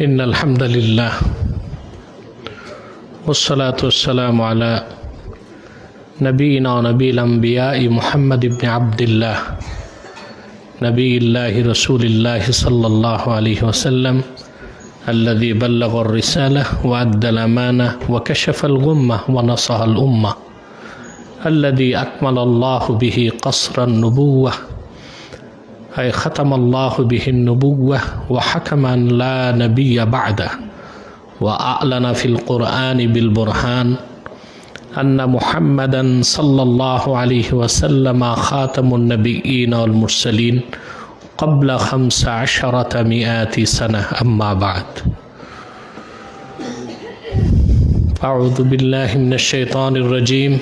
إن الحمد لله والصلاة والسلام على نبينا ونبي الأنبياء محمد بن عبد الله نبي الله رسول الله صلى الله عليه وسلم الذي بلغ الرسالة وأدى الأمانة وكشف الغمة ونصح الأمة الذي أكمل الله به قصر النبوة أي ختم الله به النبوة وحكم أن لا نبي بعده. وأعلن في القرآن بالبرهان أن محمدا صلى الله عليه وسلم خاتم النبيين والمرسلين قبل خمس عشرة مئات سنة. أما بعد أعوذ بالله من الشيطان الرجيم.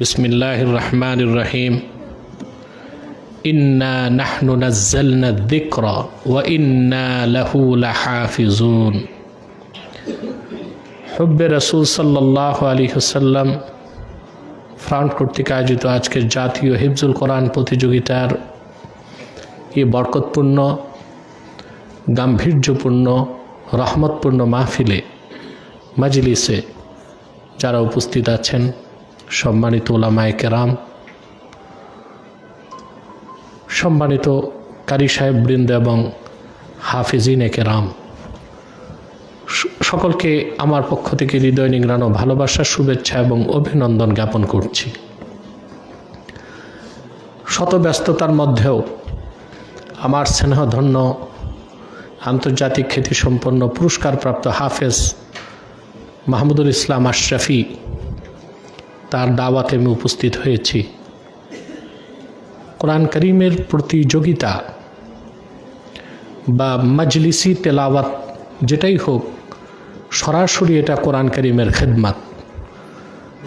بسم الله الرحمن الرحيم. ইন্না নাহনু ওয়া ইন্না লাহু ফ্রান্ট কর্তৃক আয়োজিত আজকের জাতীয় হিফজুল কোরআন প্রতিযোগিতার এই বরকতপূর্ণ, গাম্ভীর্যপূর্ণ, রহমতপূর্ণ মাহফিলে মাজলিসে যারা উপস্থিত আছেন সম্মানিত ওলামায় কেরাম সম্মানিত কারি সাহেব বৃন্দ এবং হাফিজিনে কেরাম সকলকে আমার পক্ষ থেকে হৃদয় নিংড়ানো ভালোবাসার শুভেচ্ছা এবং অভিনন্দন জ্ঞাপন করছি। শত ব্যস্ততার মধ্যেও আমার স্নেহধন্য, আন্তর্জাতিক খ্যাতিসম্পন্ন, পুরস্কারপ্রাপ্ত হাফেজ মাহমুদুল ইসলাম আশরাফি, তার দাওয়াতে আমি উপস্থিত হয়েছি। কোরআন করিমের প্রতিযোগিতা বা মজলিসি তেলাওয়াত যেটাই হোক, সরাসরি এটা কোরআন করিমের খেদমাত।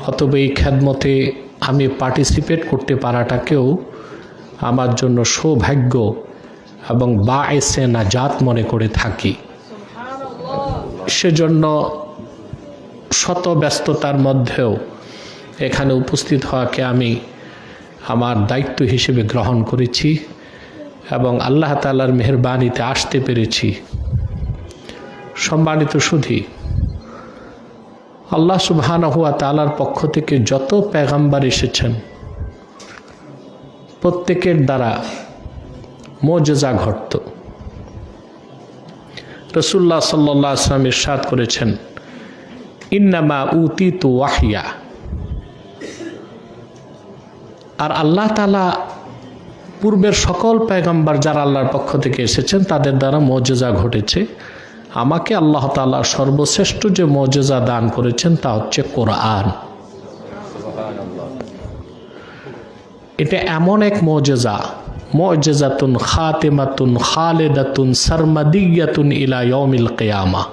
অতএব এই খেদমতে আমি পার্টিসিপেট করতে পারাটাকেও আমার জন্য সৌভাগ্য এবং বা এসে না জাত মনে করে থাকি। সেজন্য শত ব্যস্ততার মধ্যেও এখানে উপস্থিত হওয়াকে আমি আমার দায়িত্ব হিসেবে গ্রহণ করেছি এবং আল্লাহ তালার মেহরবানিতে আসতে পেরেছি। সম্মানিত সুধী, আল্লাহ সুবহান হুয়া তালার পক্ষ থেকে যত পেগাম্বার এসেছেন, প্রত্যেকের দ্বারা মোজেজা ঘটত। রসুল্লাহ সাল্লাহ আসলাম ইরশাদ করেছেন, ইন্নামা উতি তু ওয়াহিয়া। আর আল্লাহ তালা পূর্বের সকল পেগম্বার যারা আল্লাহর পক্ষ থেকে এসেছেন, তাদের দ্বারা মজেজা ঘটেছে। আমাকে আল্লাহ তালা সর্বশ্রেষ্ঠ যে মজেজা দান করেছেন, তা হচ্ছে কোরআন। এটা এমন এক মজেজা। মজেজাতুন খাতেমাতুন খালেদাতুন সারমাদিয়াতুন ইলা ইয়মিল কেয়ামা।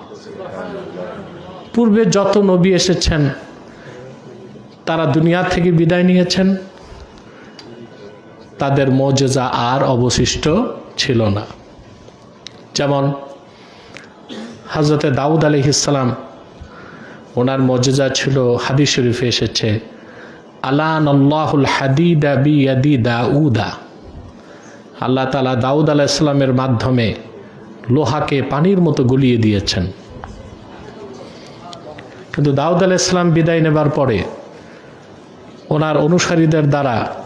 পূর্বে যত নবী এসেছেন, তারা দুনিয়া থেকে বিদায় নিয়েছেন। তাদের মজেজা আর অবশিষ্ট ছিল না। যেমন হজরতে দাউদ আলি ইসলাম ওনার মজেজা ছিল হাদিস শরীফে এসেছে আল্লাহুল হাদিদা বিয়াদি দাউদা। আল্লাহ তালা দাউদ আলাহ ইসলামের মাধ্যমে লোহাকে পানির মতো গলিয়ে দিয়েছেন। কিন্তু দাউদ আলাহ ইসলাম বিদায় নেবার পরে ওনার অনুসারীদের দ্বারা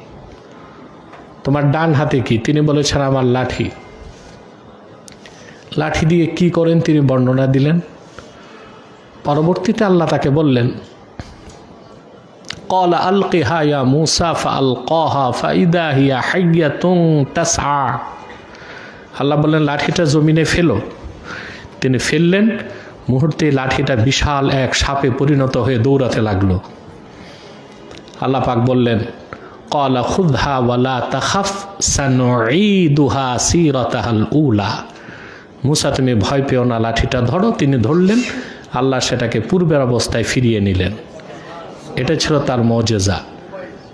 তোমার ডান হাতে কি? তিনি বলেছেন, আমার লাঠি। লাঠি দিয়ে কি করেন তিনি বর্ণনা দিলেন? পরবর্তীতে আল্লাহ তাকে বললেন, কল আলকিহা ইয়া মুসা ফা আল কহা ফাইদা হিয়া হাইয়া তুং তাসা আল্লাহ বললেন, লাঠিটা জমিনে ফেলো। তিনি ফেললেন। মুহূর্তে লাঠিটা বিশাল এক সাপে পরিণত হয়ে দৌড়াতে লাগল। আল্লাহ পাক বললেন কলা খুদহা ওয়ালা তাখাফ সানুঈদুহা সিরাতাহাল উলা মুসা তুমি ভয় পেও না, লাঠিটা ধরো, তিনি ধরলেন, আল্লাহ সেটাকে পূর্বের অবস্থায় ফিরিয়ে নিলেন। এটা ছিল তার মজেজা।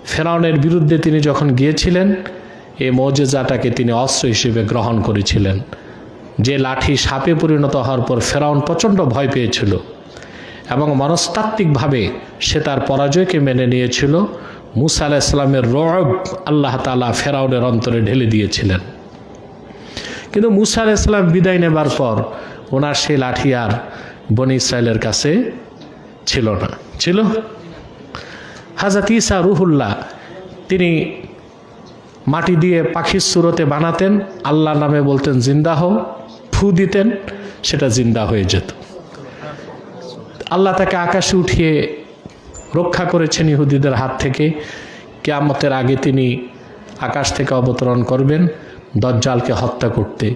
ফেরাউনের বিরুদ্ধে তিনি যখন গিয়েছিলেন এই মজেজাটাকে তিনি অস্ত্র হিসেবে গ্রহণ করেছিলেন। যে লাঠি সাপে পরিণত হওয়ার পর ফেরাউন প্রচণ্ড ভয় পেয়েছিল এবং মনস্তাত্ত্বিকভাবে সে তার পরাজয়কে মেনে নিয়েছিল। মুসা আলাহ ইসলামের রব আল্লাহ তালা ফেরাউনের অন্তরে ঢেলে দিয়েছিলেন। কিন্তু মুসা আলাহ ইসলাম বিদায় নেবার পর ওনার সেই লাঠি আর বনি ইসরায়েলের কাছে ছিল না। ছিল? হাজাত ইসা রুহুল্লাহ, তিনি মাটি দিয়ে পাখির সুরতে বানাতেন আল্লাহ নামে বলতেন, জিন্দা হও। ফু দিতেন, সেটা জিন্দা হয়ে যেত। আল্লাহ তাকে আকাশে উঠিয়ে রক্ষা করেছেন ইহুদিদের হাত থেকে। কেয়ামতের আগে তিনি আকাশ থেকে অবতরণ করবেন, দজ্জালকে হত্যা করতে।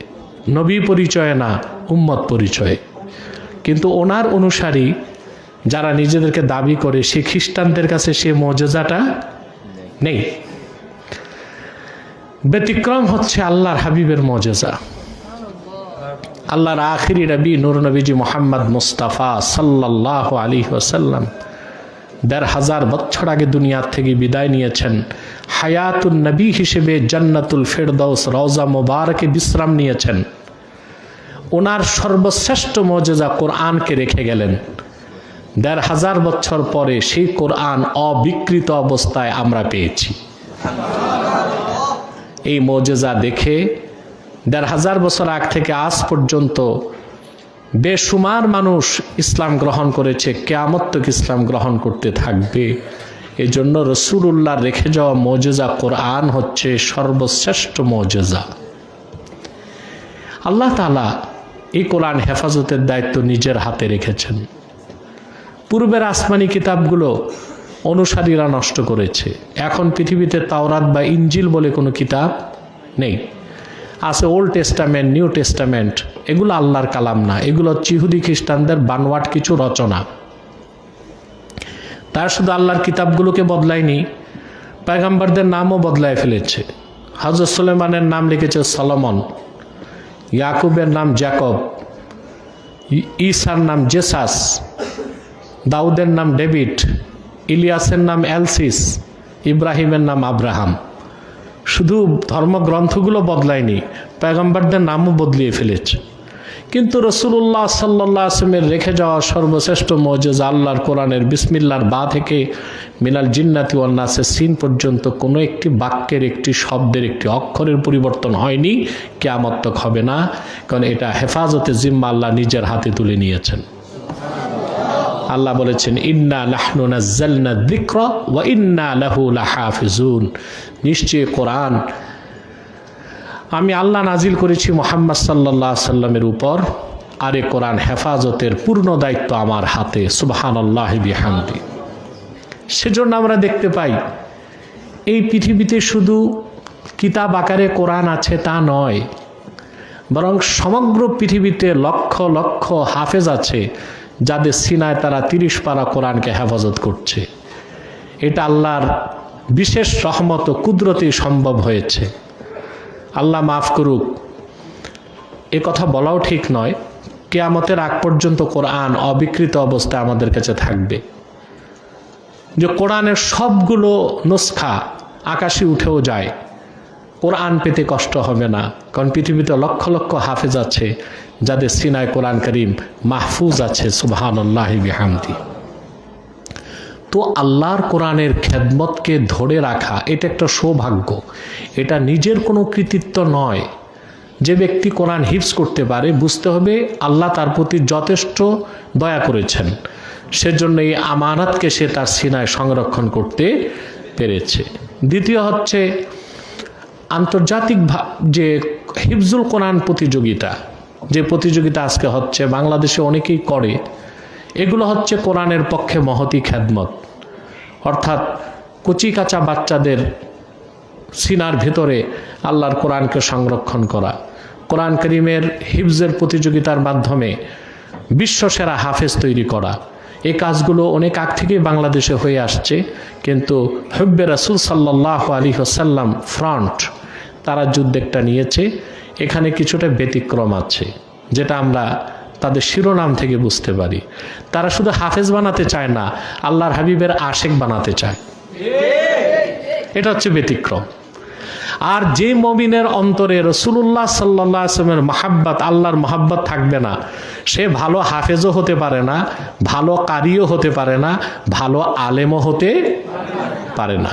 নবী পরিচয়ে না, উম্মত পরিচয়ে। কিন্তু ওনার অনুসারী যারা নিজেদেরকে দাবি করে, সে খ্রিস্টানদের কাছে সে মর্যাদাটা নেই। ব্যতিক্রম হচ্ছে আল্লাহর হাবিবের মজেজা আল্লাহর আখিরি নবী, নুর নবীজি মোহাম্মদ মুস্তাফা সাল্লাহ আলী ওসাল্লাম দেড় হাজার বছর আগে দুনিয়ার থেকে বিদায় নিয়েছেন। হায়াতুল নবী হিসেবে জান্নাতুল ফেরদৌস রওজা মোবারকে বিশ্রাম নিয়েছেন। ওনার সর্বশ্রেষ্ঠ মজেজা কোরআনকে রেখে গেলেন। দেড় হাজার বছর পরে সেই কোরআন অবিকৃত অবস্থায় আমরা পেয়েছি। এই মজেজা দেখে দেড় হাজার বছর আগ থেকে আজ পর্যন্ত বেসুমার মানুষ ইসলাম গ্রহণ করেছে কেয়ামত্তক ইসলাম গ্রহণ করতে থাকবে। এই জন্য রসুল্লাহ রেখে যাওয়া মজেজা কোরআন হচ্ছে সর্বশ্রেষ্ঠ মজেজা। আল্লাহ তালা এই কোরআন হেফাজতের দায়িত্ব নিজের হাতে রেখেছেন। পূর্বের আসমানি কিতাবগুলো অনুসারীরা নষ্ট করেছে। এখন পৃথিবীতে তাওরাত বা ইঞ্জিল বলে কোনো কিতাব নেই। আছে ওল্ড টেস্টামেন্ট নিউ টেস্টামেন্ট এগুলো আল্লাহর কালাম না। এগুলো চিহুদি খ্রিস্টানদের বানওয়াট কিছু রচনা। তার শুধু আল্লাহর কিতাবগুলোকে বদলায়নি, পায়গাম্বারদের নামও বদলায় ফেলেছে। হজরত সুলেমানের নাম লিখেছে সলমন, ইয়াকুবের নাম জ্যাকব, ঈসার নাম জেসাস, দাউদের নাম ডেভিড, ইলিয়াসের নাম অ্যালসিস ইব্রাহিমের নাম আব্রাহাম। শুধু ধর্মগ্রন্থগুলো বদলায়নি পেগম্বরদের নামও বদলিয়ে ফেলেছে। কিন্তু রসুল্লাহ সাল্লাহ আসমের রেখে যাওয়া সর্বশ্রেষ্ঠ মজেজ আল্লাহর কোরআনের বিসমিল্লার বা থেকে মিনাল জিন্নাতি ওয়ান্নাসের সিন পর্যন্ত কোনো একটি বাক্যের একটি শব্দের একটি অক্ষরের পরিবর্তন হয়নি কেয়ামত্তক হবে না, কারণ এটা হেফাজতে জিম্মা আল্লাহ নিজের হাতে তুলে নিয়েছেন। আল্লাহ বলেছেন, ইন্না লাহনু নাজ্জালনা যিকরা ওয়া ইন্না লাহু লাহাফিজুন। নিশ্চয় কোরআন আমি আল্লাহ নাজিল করেছি মোহাম্মদ সাল্লাহ সাল্লামের উপর, আর এ কোরআন হেফাজতের পূর্ণ দায়িত্ব আমার হাতে সুবহান আল্লাহ বিহামদি। সেজন্য আমরা দেখতে পাই, এই পৃথিবীতে শুধু কিতাব আকারে কোরআন আছে তা নয়, বরং সমগ্র পৃথিবীতে লক্ষ লক্ষ হাফেজ আছে। যাদের সিনায় তারা তিরিশ পারা কোরআনকে হেফাজত করছে। এটা আল্লাহর বিশেষ রহমত ও কুদরতি সম্ভব হয়েছে। আল্লাহ মাফ করুক, এ কথা বলাও ঠিক নয়, কেয়ামতের আগ পর্যন্ত কোরআন অবিকৃত অবস্থায় আমাদের কাছে থাকবে। যে কোরআনের সবগুলো নুসখা আকাশে উঠেও যায় কোরআন পেতে কষ্ট হবে না। কারণ পৃথিবীতে লক্ষ লক্ষ হাফেজ আছে, যাদের সিনায় কোরআন করিম মাহফুজ আছে সুবহান বিহামদি। তো আল্লাহর কোরআনের খেদমতকে ধরে রাখা, এটা একটা সৌভাগ্য। এটা নিজের কোনো কৃতিত্ব নয়। যে ব্যক্তি কোরআন হিপস করতে পারে, বুঝতে হবে আল্লাহ তার প্রতি যথেষ্ট দয়া করেছেন। সেজন্য এই আমানাতকে সে তার সিনায় সংরক্ষণ করতে পেরেছে। দ্বিতীয় হচ্ছে আন্তর্জাতিক যে হিফজুল কোরআন প্রতিযোগিতা, যে প্রতিযোগিতা আজকে হচ্ছে, বাংলাদেশে অনেকেই করে, এগুলো হচ্ছে কোরআনের পক্ষে মহতি খ্যাদমত অর্থাৎ কচি কাঁচা বাচ্চাদের সিনার ভেতরে আল্লাহর কোরআনকে সংরক্ষণ করা। কোরআন করিমের হিফজের প্রতিযোগিতার মাধ্যমে বিশ্বসেরা হাফেজ তৈরি করা। এই কাজগুলো অনেক আগ থেকেই বাংলাদেশে হয়ে আসছে, কিন্তু হব্বে রাসুল সাল্লাহ আলী হাসাল্লাম ফ্রন্ট তারা যুদ্ধেরটা নিয়েছে। এখানে কিছুটা ব্যতিক্রম আছে, যেটা আমরা তাদের শিরোনাম থেকে বুঝতে পারি। তারা শুধু হাফেজ বানাতে চায় না, আল্লাহর হাবিবের আশেক বানাতে চায়। এটা হচ্ছে ব্যতিক্রম। আর যে মমিনের অন্তরে রসুল্লাহ সাল্লাহ আসলামের মাহাব্বাত, আল্লাহর মাহাব্বাত থাকবে না, সে ভালো হাফেজও হতে পারে না, ভালো কারিও হতে পারে না, ভালো আলেমও হতে পারে না।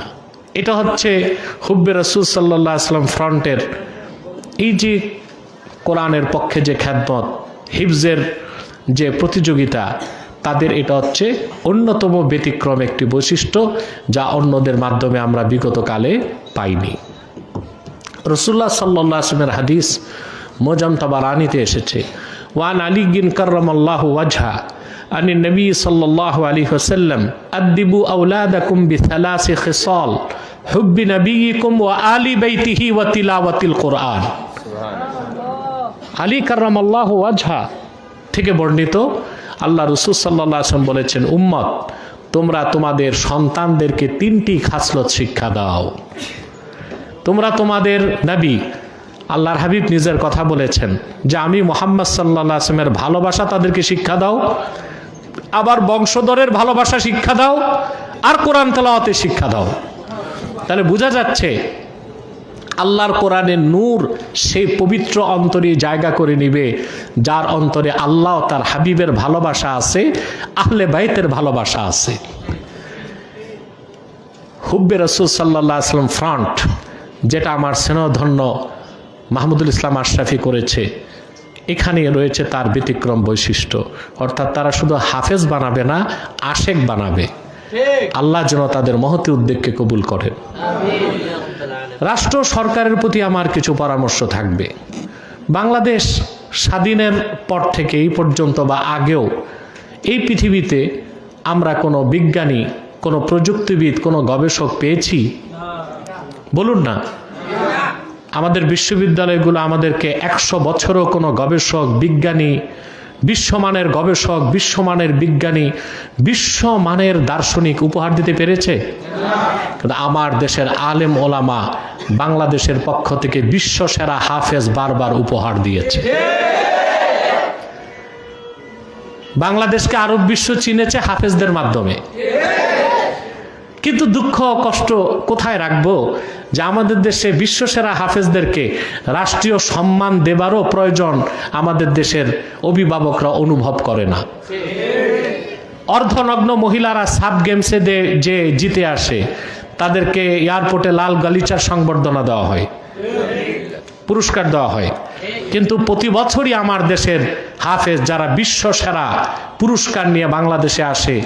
এটা হচ্ছে হুব্বে রসুল সাল্লাহ আসলাম ফ্রন্টের এই যে কোরআনের পক্ষে যে খ্যাতমত হিফজের যে প্রতিযোগিতা তাদের এটা হচ্ছে অন্যতম ব্যতিক্রম একটি বৈশিষ্ট্য যা অন্যদের মাধ্যমে আমরা বিগত কালে পাইনি রসুল্লাহ সাল্লাহ আসলামের হাদিস মোজাম তাবারানিতে এসেছে ওয়ান আলী গিন করমাল্লাহ ওয়াজহা عن النبي صلى الله عليه وسلم أدبوا أولادكم بثلاث خصال হুব্বি নবীকুম ও আলী বৈতিহি ও তিলাওয়াতিল কোরআন। আলী কার্রাম আল্লাহ আজহা থেকে বর্ণিত আল্লাহ রসুল সাল্লা আসম বলেছেন, উম্মত, তোমরা তোমাদের সন্তানদেরকে তিনটি খাসলত শিক্ষা দাও। তোমরা তোমাদের নবী আল্লাহর হাবিব নিজের কথা বলেছেন যে আমি মোহাম্মদ সাল্লা আসমের ভালোবাসা তাদেরকে শিক্ষা দাও, আবার বংশধরের ভালোবাসা শিক্ষা দাও, আর কোরআন তালাওয়াতে শিক্ষা দাও। তাহলে বোঝা যাচ্ছে আল্লাহর কোরআনের নূর সেই পবিত্র অন্তরে জায়গা করে নিবে, যার অন্তরে আল্লাহ তার হাবিবের ভালোবাসা আছে, আহলে বাইতের ভালোবাসা আছে। হুব্বে রসুল সাল্লাহ আসলাম ফ্রন্ট যেটা আমার স্নেহধন্য মাহমুদুল ইসলাম আশরাফি করেছে এখানে রয়েছে তার ব্যতিক্রম বৈশিষ্ট্য। অর্থাৎ তারা শুধু হাফেজ বানাবে না, আশেক বানাবে। আল্লাহ যেন তাদের মহতি উদ্যোগকে কবুল করেন। রাষ্ট্র সরকারের প্রতি আমার কিছু পরামর্শ থাকবে। বাংলাদেশ স্বাধীনের পর থেকে এই পর্যন্ত বা আগেও এই পৃথিবীতে আমরা কোনো বিজ্ঞানী কোনো প্রযুক্তিবিদ কোনো গবেষক পেয়েছি? বলুন না। আমাদের বিশ্ববিদ্যালয়গুলো আমাদেরকে একশো বছরও কোনো গবেষক বিজ্ঞানী বিশ্বমানের গবেষক, বিশ্বমানের বিজ্ঞানী, বিশ্বমানের দার্শনিক উপহার দিতে পেরেছে? কিন্তু আমার দেশের আলেম ওলামা বাংলাদেশের পক্ষ থেকে বিশ্ব সেরা হাফেজ বারবার উপহার দিয়েছে। বাংলাদেশকে আরব বিশ্ব চিনেছে হাফেজদের মাধ্যমে। কিন্তু দুঃখ, কষ্ট কোথায় রাখব? যে আমাদের দেশে বিশ্বসেরা হাফেজদেরকে রাষ্ট্রীয় সম্মান দেবারও প্রয়োজন আমাদের দেশের অভিভাবকরা অনুভব করে না। অর্ধনগ্ন মহিলারা সাব গেমসে যে জিতে আসে, তাদেরকে এয়ারপোর্টে লাল গালিচার সংবর্ধনা দেওয়া হয়, পুরস্কার দেওয়া হয়। কিন্তু প্রতি বছরই আমার দেশের হাফেজ যারা বিশ্ব সেরা পুরস্কার নিয়ে বাংলাদেশে আসে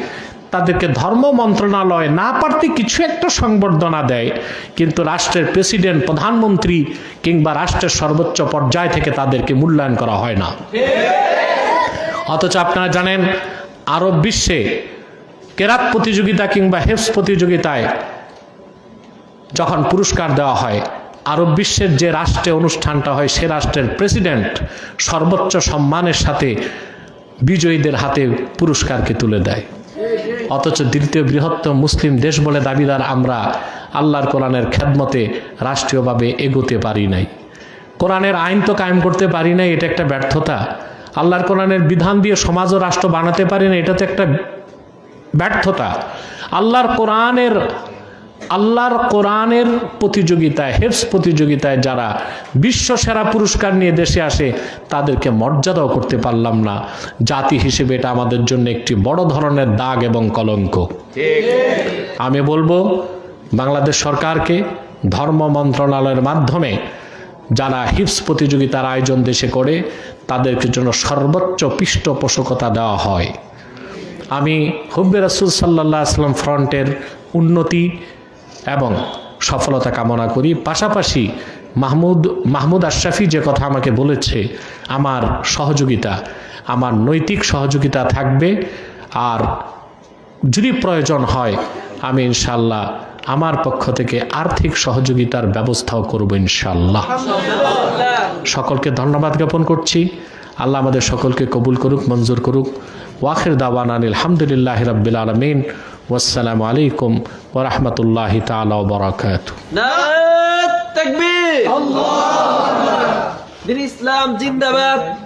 তাদেরকে ধর্ম মন্ত্রণালয় না পারতে কিছু একটা সংবর্ধনা দেয়। কিন্তু রাষ্ট্রের প্রেসিডেন্ট, প্রধানমন্ত্রী কিংবা রাষ্ট্রের সর্বোচ্চ পর্যায় থেকে তাদেরকে মূল্যায়ন করা হয় না। অথচ আপনারা জানেন, আরব বিশ্বে কেরাত প্রতিযোগিতা কিংবা হেফস প্রতিযোগিতায় যখন পুরস্কার দেওয়া হয়, আরব বিশ্বের যে রাষ্ট্রে অনুষ্ঠানটা হয়, সে রাষ্ট্রের প্রেসিডেন্ট সর্বোচ্চ সম্মানের সাথে বিজয়ীদের হাতে পুরস্কারকে তুলে দেয়। অথচ দ্বিতীয় বৃহত্তম মুসলিম দেশ বলে দাবিদার আমরা আল্লাহর কোরআনের খেদমতে রাষ্ট্রীয়ভাবে এগোতে পারি নাই। কোরআনের আইন তো কায়েম করতে পারি নাই, এটা একটা ব্যর্থতা। আল্লাহর কোরআনের বিধান দিয়ে সমাজ ও রাষ্ট্র বানাতে পারি না এটা তো একটা ব্যর্থতা। আল্লাহর কোরআনের আল্লাহর কোরআনের প্রতিযোগিতায় হেফস প্রতিযোগিতায় যারা বিশ্ব সেরা পুরস্কার নিয়ে দেশে আসে, তাদেরকে মর্যাদাও করতে পারলাম না। জাতি হিসেবে এটা আমাদের জন্য একটি বড় ধরনের দাগ এবং কলঙ্ক। আমি বলব, বাংলাদেশ সরকারকে, ধর্ম মন্ত্রণালয়ের মাধ্যমে যারা হিপস প্রতিযোগিতার আয়োজন দেশে করে, তাদেরকে জন্য সর্বোচ্চ পৃষ্ঠপোষকতা দেওয়া হয়। আমি হুব্বে রাসুল সাল্লাহ আসলাম ফ্রন্টের উন্নতি এবং সফলতা কামনা করি। পাশাপাশি মাহমুদ মাহমুদ আশরাফি যে কথা আমাকে বলেছে, আমার সহযোগিতা, আমার নৈতিক সহযোগিতা থাকবে। আর যদি প্রয়োজন হয়, আমি ইনশাল্লাহ আমার পক্ষ থেকে আর্থিক সহযোগিতার ব্যবস্থাও করব ইনশাল্লাহ। সকলকে ধন্যবাদ জ্ঞাপন করছি। আল্লাহ আমাদের সকলকে কবুল করুক, মঞ্জুর করুক। ওয়াখির দাওয়ান আলহামদুলিল্লাহ রবিল আলমিন। ওয়াসালামু আলাইকুম ওরহমতুল্লাহ তালা বরাকাত ইসলাম জিন্দাবাদ।